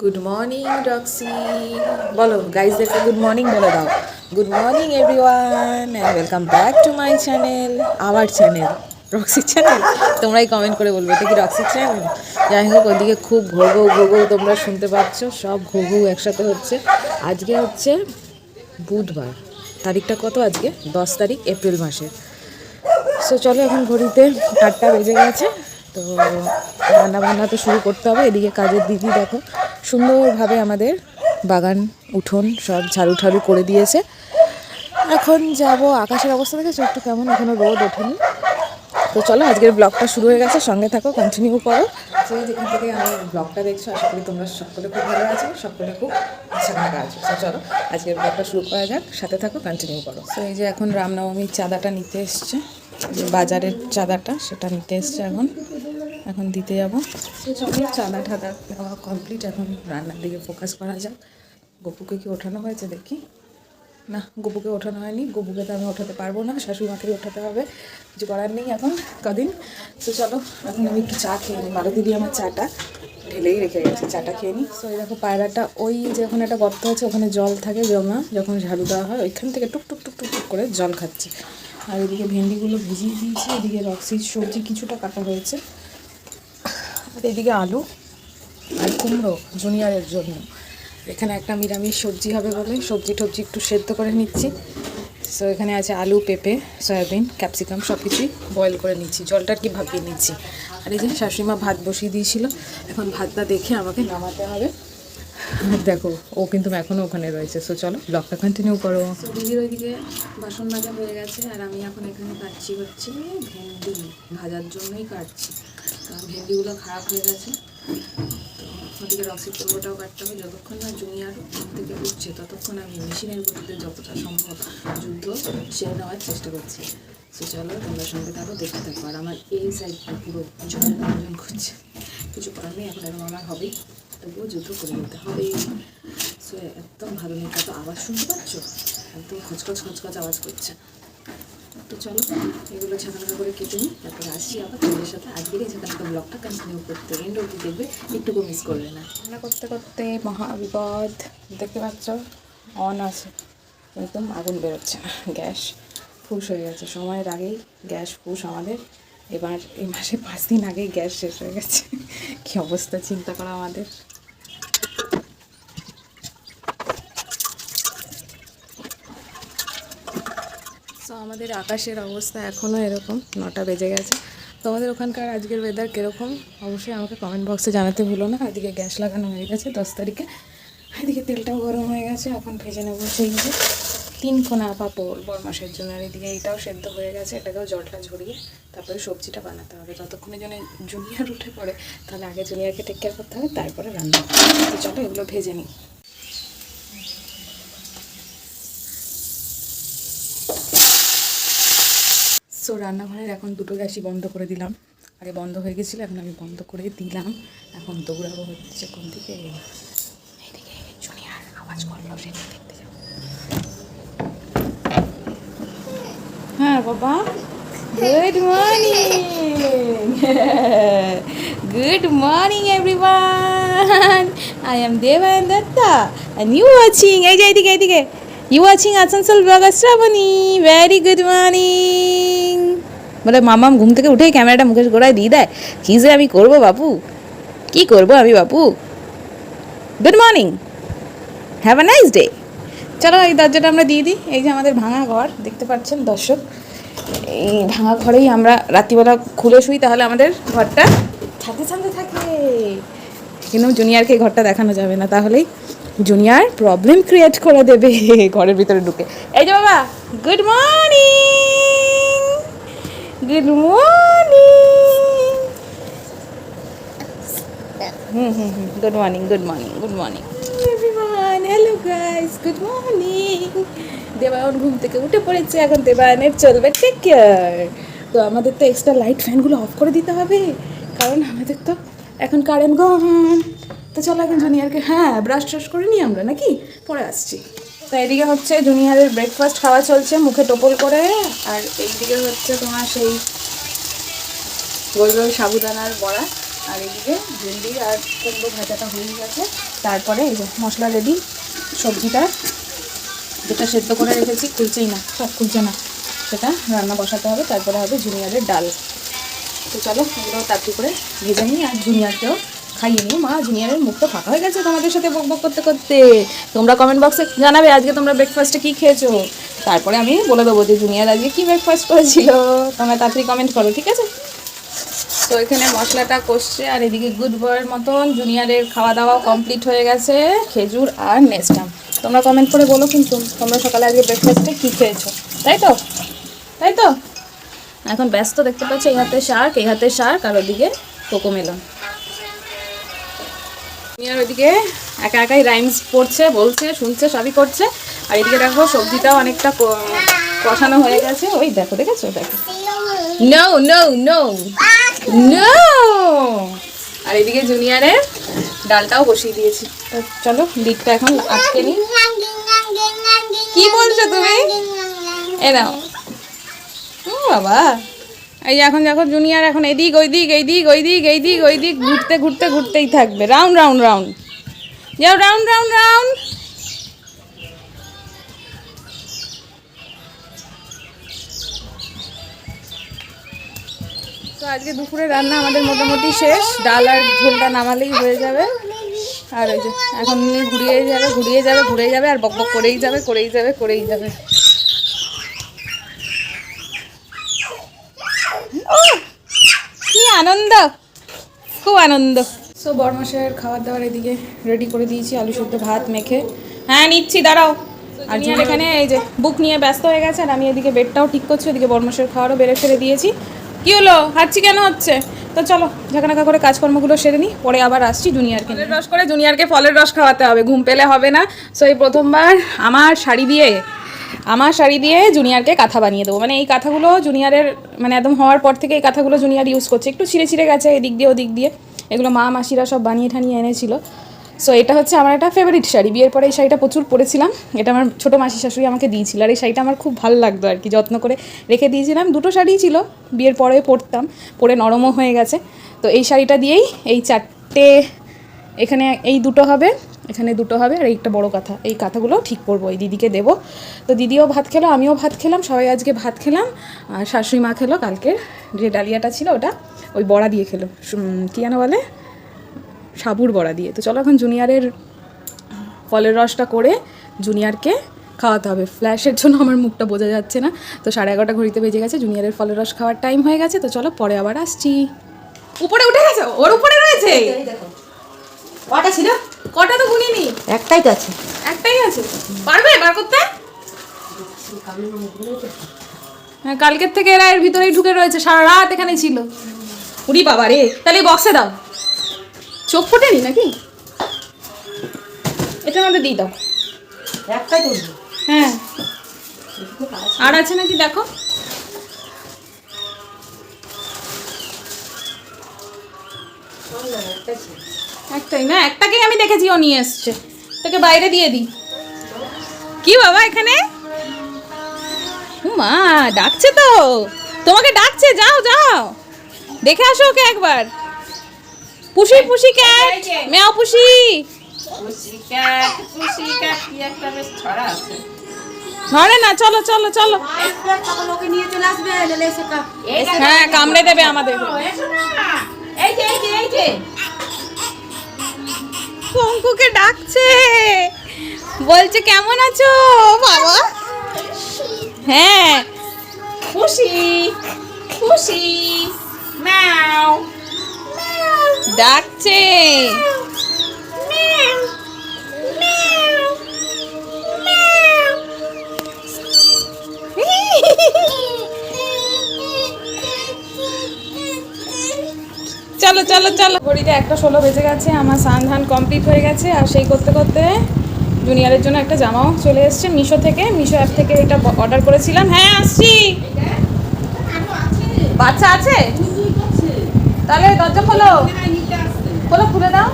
Good morning Roxie বলো গাইজদেরকে good morning বলে দাও। Good morning everyone and welcome back to my channel our channel Roxy channel তোমরাই comment করে বলবে, এটা কি রক্সি চ্যানেল যাই হোক, ওদিকে খুব ঘোগো ঘোগো তোমরা শুনতে পাচ্ছ, সব ঘোগো একসাথে হচ্ছে। আজকে হচ্ছে বুধবার। তারিখটা কত আজকে? দশ তারিখ, এপ্রিল মাসের। সো চলো এখন ঘড়িতে আটটা বেজে গেছে, তো রান্না বান্না তো শুরু করতে হবে, এদিকে কাজের দিদি দেখো। সুন্দরভাবে আমাদের বাগান, উঠোন সব ঝাড়ু ঠাড়ু করে দিয়েছে। এখন যাব আকাশের অবস্থা দেখেছ একটু কেমন এখনও রোদ ওঠেনি। তো চলো, আজকের ব্লগটা শুরু হয়ে গেছে, সঙ্গে থাকো কন্টিনিউ করো। তো যেখান থেকে আমি ব্লগটা দেখছ, আশা করি তোমরা সকলে খুব ভালো আছো, সকলে খুব আশা রাখা আছো। তো চলো, আজকের ব্লগটা শুরু করা যাক, সাথে থাকো কন্টিনিউ করো। তো এই যে এখন রামনবমীর চাঁদাটা নিতে এসছে, বাজারের চাঁদাটা, সেটা নিতে এসছে এখন। এখন দিতে যাব। চাঁদা ঠাদা দেওয়া কমপ্লিট এখন রান্নার দিকে ফোকাস করা যাক। গপুকে কি ওঠানো হয়েছে দেখি? না, গপুকে ওঠানো হয়নি। গপুকে তো আমি ওঠাতে পারব না শাশুড়ি মাকে ওঠাতে হবে। কিছু করার নেই এখন কদিন। তো চলো, এখন আমি একটু চা খেয়ে নিই। মারুতি দিয়ে আমার চাটা ঢেলেই রেখে গেছে, চাটা খেয়ে নিই। তো এই দেখো পায়রাটা, ওই যে ওখানে একটা গর্ত আছে, ওখানে জল থাকে জমা, যখন ঝাড়ু দেওয়া হয়, ওইখান থেকে টুক টুক টুক টুক টুক করে জল খাচ্ছে। আর এদিকে ভেন্ডিগুলো ভিজিয়ে দিয়েছি, এদিকে রক্সির সবজি কিছুটা কাটা হয়েছে। আর এদিকে আলু আর কুমড়ো জুনিয়রের জন্য। এখানে একটা নিরামিষ সবজি হবে বলে। সবজি টবজি একটু সেদ্ধ করে নিচ্ছি। সো এখানে আছে আলু পেঁপে সয়াবিন ক্যাপসিকাম সব কিছুই বয়েল করে নিচ্ছি। জলটা কি ভাপিয়ে নিচ্ছি। আর এই যে শাশুড়িমা ভাত বসিয়ে দিয়েছিল এখন ভাতটা দেখে আমাকে নামাতে হবে। দেখো ও কিন্তু এখনও ওখানে রয়েছে। সো চলো ব্লগটা কন্টিনিউ করো। দিদির ওইদিকে বাসন মাজা হয়ে গেছে আর আমি এখন এখানে কাটছি হচ্ছে ভেন্ডি। ভাজার জন্যই কাটছি। ভেন্ডিগুলো খারাপ হয়ে গেছে। তো ওদিকে রক্সি পর্বটাও কাটতে হবে। যতক্ষণ না জুনিয়র থেকে উঠছে, ততক্ষণ আমি মেশিনের গতিতে যতটা সম্ভব যুদ্ধ সেরে নেওয়ার চেষ্টা করছি। সো চলো, তোমরা সঙ্গে থাকো, দেখতে থাকো। আর আমার এই সাইডটা পুরো জল অর্জন করছে। কিছু করার নেই, এখন এরকম আমার হবেই। তবুও যুদ্ধ করে নিতে হবে। সো, একদম ভালো নেই। তো আওয়াজ শুনতে পাচ্ছ? একদম খচখচ খচখচ আওয়াজ করছে। তো চলো, এগুলো ছাঁকা করে কেটে নিই, তারপরে আসছি আবার তোমাদের সাথে। আজকের এই ছাঁকা ব্লগটা কন্টিনিউ করতে এন্ড অব্দি দেখবে, একটুকু মিস করবে না। রান্না করতে করতে মহা বিপদ দেখতে পাচ্ছ অন আছে। একদম আগুন বেরোচ্ছে না গ্যাস ফুস হয়ে গেছে। সময়ের আগেই গ্যাস ফুস আমাদের। এবার এই মাসে পাঁচ দিন আগেই গ্যাস শেষ হয়ে গেছে। কী অবস্থা, চিন্তা করা আমাদের। সো আমাদের আকাশের অবস্থা এখনও এরকম, নটা বেজে গেছে। তোমাদের ওখানকার আজকের ওয়েদার কীরকম? অবশ্যই আমাকে কমেন্ট বক্সে জানাতে ভুলো না। এদিকে গ্যাস লাগানো হয়ে গেছে দশ তারিখে। এদিকে তেলটাও গরম হয়ে গেছে, এখন ভেজে নেব সেই যে তিন কোনা পাপড় বরমাসের জন্য। আর এদিকে এইটাও সেদ্ধ হয়ে গেছে, এটাকেও জলটা ঝরিয়ে তারপরে সবজিটা বানাতে হবে। ততক্ষণে যেন জুনিয়র উঠে পড়ে, তাহলে আগে জুনিয়রকে টেক কেয়ার করতে হবে, তারপরে রান্না তো চলো এগুলো ভেজে নিই। সো রান্নাঘরের এখন দুটো গ্যাসই বন্ধ করে দিলাম। আগে বন্ধ হয়ে গেছিল, এখন আমি বন্ধ করে দিলাম। এখন দৌড়াবো হচ্ছে কোন দিকে? আওয়াজ করল দেখতে যাব হ্যাঁ বাবা। Good morning good morning everyone I am Debayan Datta and you watching এই যে, এইদিকে এইদিকে। You watching Asansol blogger Shrabani very good morning বলে, মামাম, ঘুম থেকে উঠেই ক্যামেরাটা মুখের গোড়ায় দিয়ে দেয়। কী যে আমি করব বাপু? কি করব আমি বাপু? Good morning have a nice day চলো, এই দরজাটা আমরা দিয়ে দিই। এই যে আমাদের ভাঙা ঘর, দেখতে পাচ্ছেন দর্শক? এই ভাঙা ঘরেই আমরা রাত্রিবেলা খুলে শুই, তাহলে আমাদের ঘরটা ছাদে ছাদে থাকে। কিন্তু জুনিয়রকে ঘরটা দেখানো যাবে না? তাহলেই জুনিয়র প্রবলেম ক্রিয়েট করে দেবে ঘরের ভিতরে ঢুকে। এই যে বাবা good morning good morning hmm hmm hmm good morning good morning good morning hello guys good morning Debayan ঘুম থেকে উঠে পড়েছে, এখন দেবায়নের চলবে টেক কেয়ার তো আমাদের তো এক্সট্রা লাইট ফ্যানগুলো অফ করে দিতে হবে, কারণ আমাদের তো এখন কারেন্ট গন তো চলো এখন জুনিয়রকে হ্যাঁ ব্রাশ ট্রাশ করে নিই আমরা, নাকি? পরে আসছি। তো এদিকে হচ্ছে জুনিয়রের ব্রেকফাস্ট খাওয়া চলছে, মুখে টোপল করে, আর এইদিকে হচ্ছে তোমার সেই গোল গোল সাবুদানার বড়া, আর এদিকে ভেন্ডি আর কুমড়ো ভাজাটা হয়ে গেছে। তারপরে এই যে মশলা রেডি, সবজিটা যেটা সেদ্ধ করে রেখেছি, খুলছেই না, সব খুলছে না। সেটা রান্না বসাতে হবে, তারপরে হবে জুনিয়ারের ডাল। তো চলো, এগুলো তাড়াতাড়ি করে ভেজে নিই, আর জুনিয়ারকেও খাইয়ে নিও। মা, জুনিয়ারের মুখ তো ফাঁকা হয়ে গেছে তোমাদের সাথে বক বক করতে করতে। তোমরা কমেন্ট বক্সে জানাবে আজকে তোমরা ব্রেকফাস্টে কী খেয়েছো। তারপরে আমি বলে দেবো যে জুনিয়ার আজকে কী ব্রেকফাস্ট করেছিল। তোমরা তাড়াতাড়ি কমেন্ট করো, ঠিক আছে? তো এখানে মশলাটা কষছে আর এদিকে গুড বয়ের মতন জুনিয়রের খাওয়া দাওয়া কমপ্লিট হয়ে গেছে, খেজুর আর নেস্টাম তোমরা কমেন্ট করে বলো কিন্তু, তোমরা সকালে আজকে ব্রেকফাস্টে কী খেয়েছো? তাই তো? তাই তো? এখন ব্যস্ত দেখতে পাচ্ছ এই হাতে শার্ক এই হাতে শার্ক আর ওদিকে কোকোমেলন। জুনিয়র ওইদিকে একা একাই রাইমস পড়ছে, বলছে, শুনছে, সবই করছে। আর এদিকে দেখো সবজিটাও অনেকটা কষানো হয়ে গেছে। ওই দেখো, দেখেছ? দেখো। নো নো নো নো আর এদিকে জুনিয়রের ডালটাও বসিয়ে দিয়েছি। চলো, লিডটা এখন আটকে নি কি বলছো তুমি? এ নাও। ও বাবা! এই এখন দেখো জুনিয়র এখন এদিক ওই দিক এই দিক ওই দিক এই দিক ওই দিক ঘুরতে ঘুরতে, ঘুরতেই থাকবে। রাউন্ড রাউন্ড রাউন্ড যাও রাউন্ড রাউন্ড রাউন্ড তো আজকে দুপুরে রান্না আমাদের মোটামুটি শেষ। ডাল আর ঝোলটা নামালেই হয়ে যাবে। আর ওই যে, এখন ঘুরিয়ে যাবে ঘুরিয়ে যাবে ঘুরে যাবে, আর বক বক করেই যাবে করেই যাবে করেই যাবে ওহ, কি আনন্দ। খুব আনন্দ। সো বরমাসের খাবার দাবার এদিকে রেডি করে দিয়েছি আলু সেদ্ধ ভাত মেখে। হ্যাঁ নিচ্ছি দাঁড়াও। আর জুনিয়ার এখানে এই যে বুক নিয়ে ব্যস্ত হয়ে গেছে আর আমি এদিকে বেডটাও ঠিক করছি ওদিকে বরমাসের খাওয়ারও বেড়ে ফেলে দিয়েছি। কী হলো? হাঁটছি কেন হচ্ছে? তো চলো ঝাঁকানাকা করে কাজকর্মগুলো সেরে নিই পরে আবার আসছি জুনিয়ারকে ফলের রস করে জুনিয়রকে ফলের রস খাওয়াতে হবে ঘুম পেলে হবে না। সো এই প্রথমবার আমার শাড়ি দিয়ে আমার শাড়ি দিয়ে জুনিয়রকে কাঁথা বানিয়ে দেবো। মানে এই কাঁথাগুলো জুনিয়রের মানে একদম হওয়ার পর থেকে এই কাঁথাগুলো জুনিয়র ইউজ করছে। একটু ছিঁড়ে ছিঁড়ে গেছে এদিক দিয়ে ওদিক দিয়ে। এগুলো মা মাসিরা সব বানিয়ে ঠানিয়ে এনেছিল। সো এটা হচ্ছে আমার একটা ফেভারিট শাড়ি। বিয়ের পরে এই শাড়িটা প্রচুর পরেছিলাম। এটা আমার ছোটো মাসি শাশুড়ি আমাকে দিয়েছিল। আর এই শাড়িটা আমার খুব ভালো লাগতো আর কি, যত্ন করে রেখে দিয়েছিলাম। দুটো শাড়িই ছিল। বিয়ের পরে পরতাম। পরে নরমও হয়ে গেছে। তো এই শাড়িটা দিয়েই এই চারটে, এখানে এই দুটো হবে। এখানে দুটো হবে আর একটা বড় কাঁথা। এই কাঁথাগুলো ঠিক করব, এই দিদিকে দেবো। তো দিদিও ভাত খেলো, আমিও ভাত খেলাম, সবাই আজকে ভাত খেলাম। আর শাশুড়ি মা খেলো, কালকের যে ডালিয়াটা ছিল ওটা, ওই বড়া দিয়ে খেলো। কী যেন বলে? সাবুর বড়া দিয়ে। তো চলো এখন জুনিয়রের ফলের রসটা করে জুনিয়রকে খাওয়াতে হবে। ফ্ল্যাশের জন্য আমার মুখটা বোঝা যাচ্ছে না। তো সাড়ে এগারোটা ঘড়িতে বেজে গেছে, জুনিয়রের ফলের রস খাওয়ার টাইম হয়ে গেছে। তো চলো পরে আবার আসছি। উপরে উঠে গেছে? ওর উপরে রয়েছে? কটা ছিল? কটা তো গুনিনি? একটাই তো আছে। একটাই আছে? পারবে? বার করতে? হ্যাঁ কালকের থেকে এরা এর ভিতরেই ঢুকে রয়েছে। সারা রাত এখানে ছিল। উড়ি বাবা রে। তাহলে বক্সে দাও। চোখ ফোটেনি নাকি? এটার মধ্যে দিয়ে দাও। একটাই তো হ্যাঁ। আর আছে নাকি? দেখো। একটাই না? একটাকেই আমি দেখেছি, ও নিয়ে এসছে। তোকে বাইরে দিয়ে দিই। কি বাবা এখানে? মা ডাকছে তো। তোমাকে ডাকছে, যাও যাও। দেখে আসো ওকে একবার। পুষি পুষি ক্যাট। মেয়াও পুষি। ধরে না, চলো চলো চলো। হ্যাঁ কামড়ে দেবে আমাদের। পঙ্কুকে ডাকছে। বলছে কেমন আছো? বাবা। হ্যাঁ। খুশি। খুশি। ম্যাও। ডাকছে। চলো চলো চলো। ঘড়িতে একটা ষোলো বেজে গেছে, আমার স্নান ধান কমপ্লিট হয়ে গেছে, আর সেই করতে করতে জুনিয়রের জন্য একটা জামাও চলে এসছে মিশো থেকে। মিশো অ্যাপ থেকে এটা অর্ডার করেছিলাম। হ্যাঁ আসছি। বাচ্চা আছে? তাহলে দরজা খোলো। খোলো, খুলে দাও।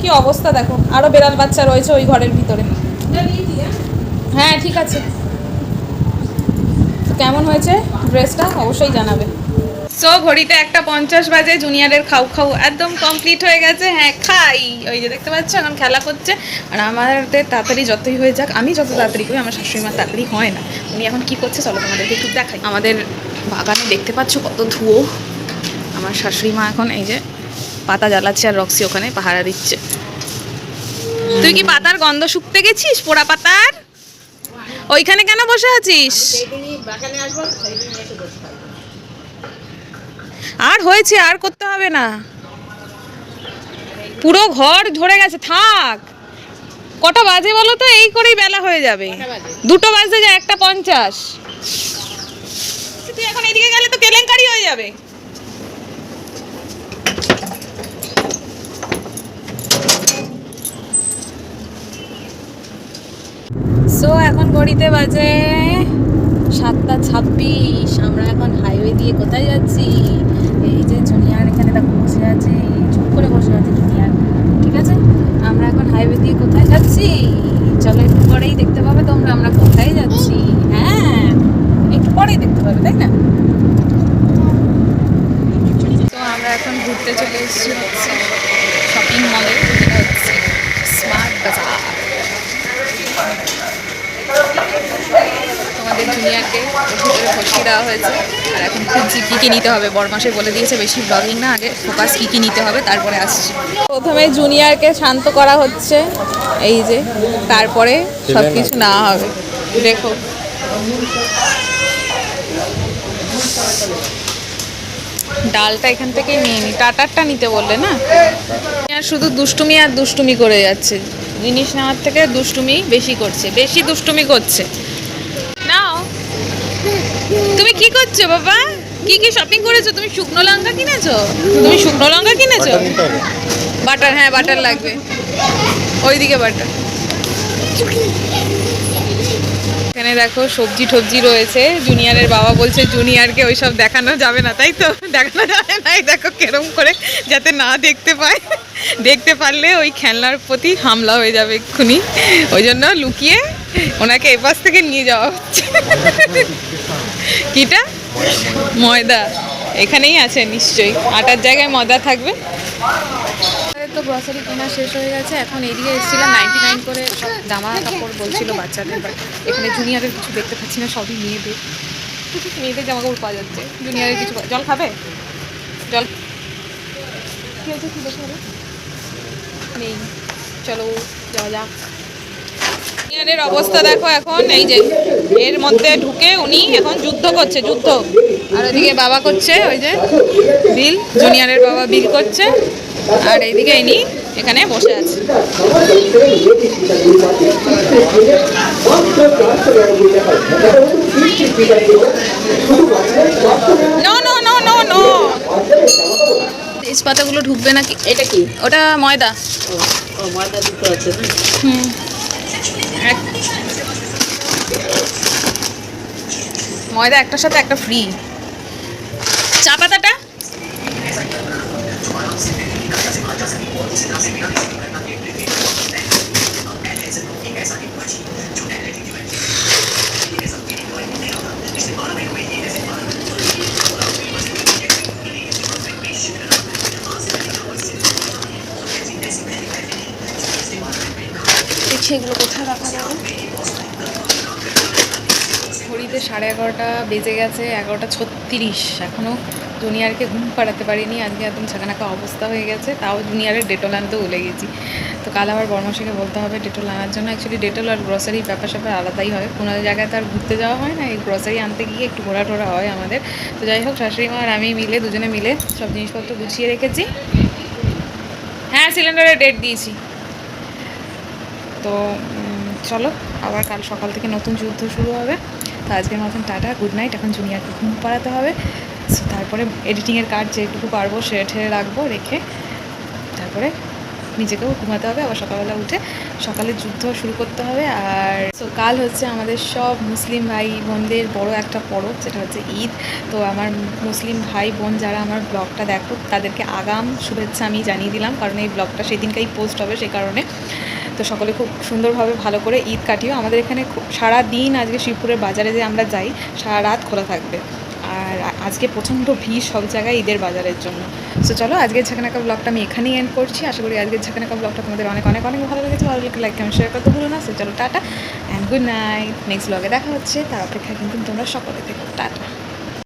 কি অবস্থা দেখো। আরও বেড়াল বাচ্চা রয়েছে ওই ঘরের ভিতরে। হ্যাঁ ঠিক আছে। কেমন হয়েছে? ড্রেসটা অবশ্যই জানাবে। সো ঘড়িতে একটা পঞ্চাশ বাজে জুনিয়রের খাউ খাউ একদম কমপ্লিট হয়ে গেছে। হ্যাঁ খাই। ওই যে দেখতে পাচ্ছ, এখন খেলা করছে। আর আমাদের তাড়াতাড়ি যতই হয়ে যাক, আমি যত তাড়াতাড়ি করি, আমার শাশুড়ি মা তাড়াতাড়ি হয় না। উনি এখন কি করছে, চলো তোমাদেরকে একটু দেখাই। আমাদের বাগানে দেখতে পাচ্ছ কত ধুয়ো। আমার শাশুড়ি মা এখন এই যে পাতা জ্বালাচ্ছে আর রক্সি ওখানে পাহারা দিচ্ছে। তুই কি পাতার গন্ধ শুকতে গেছিস, পোড়া পাতার? ওইখানে কেন বসে আছিস সেই দিন এসে বসে থাকব। আর হয়েছে আর করতে হবে না। পুরো ঘর ধরে গেছে থাক। কটা বাজে বলো তো? এই করেই বেলা হয়ে যাবে। বাজে? দুটো বাজতে যায় একটা পঞ্চাশ। তুই এখন এদিকে গেলে তো কেলেঙ্কারি হয়ে যাবে। সো এখন ঘড়িতে বাজে সাতটা ছাব্বিশ। আমরা এখন হাইওয়ে দিয়ে কোথায় যাচ্ছি এই যে জুনিয়ার এখানে দেখো বসে আছে, চুপ করে বসে আছে জুনিয়ার ঠিক আছে? আমরা এখন হাইওয়ে দিয়ে কোথায় যাচ্ছি? চলো একটু পরেই দেখতে পাবে তোমরা আমরা কোথায় যাচ্ছি। হ্যাঁ একটু পরেই দেখতে পাবে, তাই না? তো আমরা এখন ঘুরতে চলে এসেছি হচ্ছে শপিং মলে যেটা হচ্ছে স্মার্ট বাজার তোমাদের জুনিয়রকে ভিতরে ফসকি দেওয়া হয়েছে। আর এখন খুঁজছি কী কী নিতে হবে। বরমাসে বলে দিয়েছে বেশি ব্লগিং না, আগে ফোকাস কী কী নিতে হবে, তারপরে আসছি। প্রথমে জুনিয়রকে শান্ত করা হচ্ছে, এই যে, তারপরে সব কিছু না হবে। দেখো। ডালটা এখান থেকে নিয়ে নি। টাটারটা নিতে বললে না? আর শুধু দুষ্টুমি আর দুষ্টুমি করে যাচ্ছে। জিনিস নেওয়ার থেকে দুষ্টুমি বেশি করছে। বেশি দুষ্টুমি করছে। তুমি কি করছ বাবা? কি কি শপিং করেছ? তুমি শুকনো লঙ্কা কিনেছো? তুমি শুকনো লঙ্কা কিনেছো? বাটার হ্যাঁ বাটার লাগবে। ওইদিকে বাটার এখানে দেখো সবজি টবজি রয়েছে। জুনিয়রের বাবা বলছে জুনিয়রকে ওইসব দেখানো যাবে না। তাই তো? দেখানো যাবে না। এই দেখো কেরম করে যাতে না দেখতে পায়। দেখতে পারলে ওই খেলনার প্রতি হামলা হয়ে যাবে এক্ষুনি। ওই জন্য লুকিয়ে ওনাকে এপাশ থেকে নিয়ে যাওয়া হচ্ছে। কিটা? ময়দা। এখানেই আছে নিশ্চয়ই। আটার জায়গায় ময়দা থাকবে। তো গ্রসারি কেনা শেষ হয়ে গেছে। এখন এদিকে এসেছিলাম নাইনটি নাইন করে জামা কাপড় বলছিল বাচ্চাদের বাট এখানে জুনিয়রের কিছু দেখতে পাচ্ছি না, সবই মেয়েদের। মেয়েদের জামা কাপড় পাওয়া যাচ্ছে। জুনিয়রের কিছু জল খাবে? জল নেই। চলো, যাওয়া যাক। জুনিয়রের অবস্থা দেখো এখন এই যে এর মধ্যে ঢুকে উনি এখন যুদ্ধ করছে যুদ্ধ। আর ওইদিকে বাবা করছে ওই যে বিল জুনিয়রের বাবা বিল করছে। আর এইদিকে ইনি এখানে বসে আছে। No no no no no তেজপাতাগুলো ঢুকবে নাকি? এটা কি? ওটা ময়দা। ময়দা দুটো আছে হুম। ময়দা একটার সাথে একটা ফ্রি চা পাতাটা? দেখছি এগুলো কোথায় রাখা যাবে? ঘড়িতে সাড়ে এগারোটা বেজে গেছে, এগারোটা ছত্রিশ। এখনও জুনিয়রকে ঘুম পাড়াতে পারিনি, আজকে একদম ছাকানাকা অবস্থা হয়ে গেছে, তাও জুনিয়রের ডেটল আনতে ভুলে গেছি। তো কাল আবার বর্মশাকে বলতে হবে ডেটল আনার জন্য। অ্যাকচুয়ালি ডেটল আর গ্রসারি ব্যাপার স্যাপার আলাদাই হয়। কোনো জায়গায় তো আর ঘুরতে যাওয়া হয় না, এই গ্রসারি আনতে গিয়ে একটু ঘোরা টোরা হয় আমাদের। তো যাই হোক, শাশুড়ি মা আর আমি মিলে, দুজনে মিলে সব জিনিসপত্র গুছিয়ে রেখেছি। হ্যাঁ সিলিন্ডারের ডেট দিয়েছি। তো চলো আবার কাল সকাল থেকে নতুন যুদ্ধ শুরু হবে। তো আজকের মতন টাটা গুড নাইট এখন জুনিয়রকে ঘুম পাড়াতে হবে। So, তারপরে এডিটিংয়ের কাজ যেটুকু পারব সেরে ঠেরে রাখব রেখে তারপরে নিজেকেও ঘুমাতে হবে। আবার সকালবেলা উঠে সকালে যুদ্ধ শুরু করতে হবে। আর তো কাল হচ্ছে আমাদের সব মুসলিম ভাই বোনদের বড় একটা পরব যেটা হচ্ছে ঈদ। তো আমার মুসলিম ভাই বোন যারা আমার ব্লগটা দেখো তাদেরকে আগাম শুভেচ্ছা আমি জানিয়ে দিলাম। কারণ এই ব্লগটা সেদিনকেই পোস্ট হবে সে কারণে। তো সকলে খুব সুন্দরভাবে ভালো করে ঈদ কাটিও। আমাদের এখানে সারা দিন আজকে শিবপুরের বাজারে যে আমরা যাই সারা রাত খোলা থাকবে। আর আজকে প্রচণ্ড ভিড় সব জায়গায় ঈদের বাজারের জন্য। সো চলো আজকের ঝাঁকানাকা ব্লগটা আমি এখানেই এন্ড করছি। আশা করি আজকের ঝাঁকানাকা ব্লগটা তোমাদের অনেক অনেক অনেক ভালো লেগেছে। ভালো লাগলে লাইক কমেন্ট শেয়ার করতে ভুলো না। সো চলো tata and good night next ব্লগে দেখা হচ্ছে। তার অপেক্ষা কিন্তু তোমরা সকলে থেকো। টাটা।